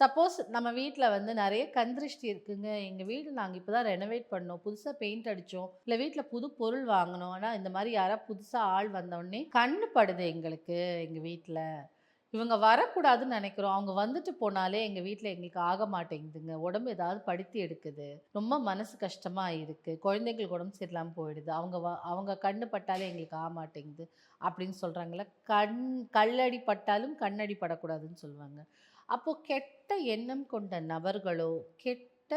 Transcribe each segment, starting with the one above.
Suppose நம்ம வீட்டில் வந்து நிறைய கந்திருஷ்டி இருக்குங்க. எங்கள் வீடு நாங்கள் இப்போ தான் ரெனோவேட் பண்ணோம். புதுசாக பெயிண்ட் அடித்தோம் இல்லை வீட்டில் புது பொருள் வாங்கினோம் ஆனால் இந்த மாதிரி யாராவது புதுசாக ஆள் வந்தோடனே கண்ணு படுது எங்களுக்கு எங்கள் வீட்டில் இவங்க வரக்கூடாதுன்னு நினைக்கிறோம். அவங்க வந்துட்டு போனாலே எங்கள் வீட்டில் எங்களுக்கு ஆக மாட்டேங்குதுங்க. உடம்பு ஏதாவது படுத்தி எடுக்குது. ரொம்ப மனசு கஷ்டமாக இருக்குது குழந்தைங்களுக்கு உடம்பு சரியில்லாமல் போயிடுது. அவங்க வ அவங்க கண்ணு பட்டாலே எங்களுக்கு ஆக மாட்டேங்குது அப்படின்னு சொல்கிறாங்களே கண் கல்லடி பட்டாலும் கண்ணடி படக்கூடாதுன்னு சொல்லுவாங்க. அப்போது கெட்ட எண்ணம் கொண்ட நபர்களோ கெட்ட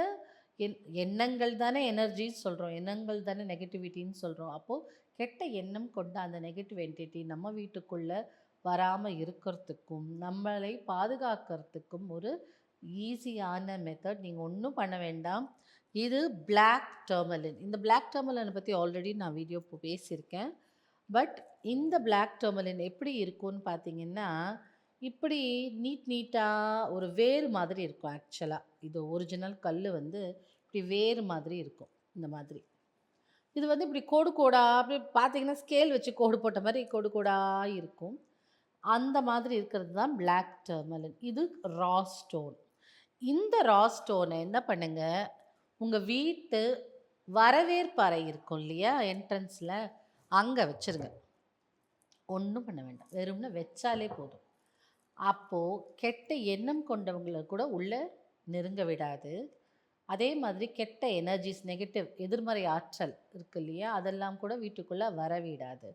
என் எண்ணங்கள் தானே எனர்ஜின்னு சொல்கிறோம் எண்ணங்கள் தானே நெகட்டிவிட்டின்னு சொல்கிறோம் அப்போது கெட்ட எண்ணம் கொண்ட அந்த நெகட்டிவ் என்டிட்டி நம்ம வீட்டுக்குள்ளே வராமல் இருக்கிறதுக்கும் நம்மளை பாதுகாக்கிறதுக்கும் ஒரு ஈஸியான மெத்தட் நீங்கள் ஒன்றும் பண்ண வேண்டாம். இது பிளாக் டெர்மலின் இந்த பிளாக் டெர்மலினை பற்றி ஆல்ரெடி நான் வீடியோ பேசியிருக்கேன். பட் இந்த பிளாக் டெர்மலின் எப்படி இருக்கும்னு பார்த்தீங்கன்னா இப்படி நீட் நீட்டாக ஒரு வேர் மாதிரி இருக்கும் ஆக்சுவலாக இது ஒரிஜினல் கல் வந்து இப்படி வேர் மாதிரி இருக்கும் இந்த மாதிரி. இது வந்து இப்படி கோடு கோடாக அப்படி பார்த்தீங்கன்னா ஸ்கேல் வச்சு கோடு போட்ட மாதிரி கோடு கோடாக இருக்கும். அந்த மாதிரி இருக்கிறது தான் பிளாக் டெர்மலின் இது ரா ஸ்டோன் இந்த ரா ஸ்டோனை என்ன பண்ணுங்க? உங்கள் வீட்டு வரவேற்பறை இருக்கும் இல்லையா என்ட்ரன்ஸில் அங்கே வச்சிருங்க. ஒன்றும் பண்ண வேண்டாம். வெறும்னு வச்சாலே போதும். அப்போது கெட்ட எண்ணம் கொண்டவங்களை கூட உள்ளே நெருங்க விடாது. அதே மாதிரி கெட்ட எனர்ஜிஸ் நெகட்டிவ் எதிர்மறை ஆற்றல் இருக்கு இல்லையா? அதெல்லாம் கூட வீட்டுக்குள்ளே வரவிடாது.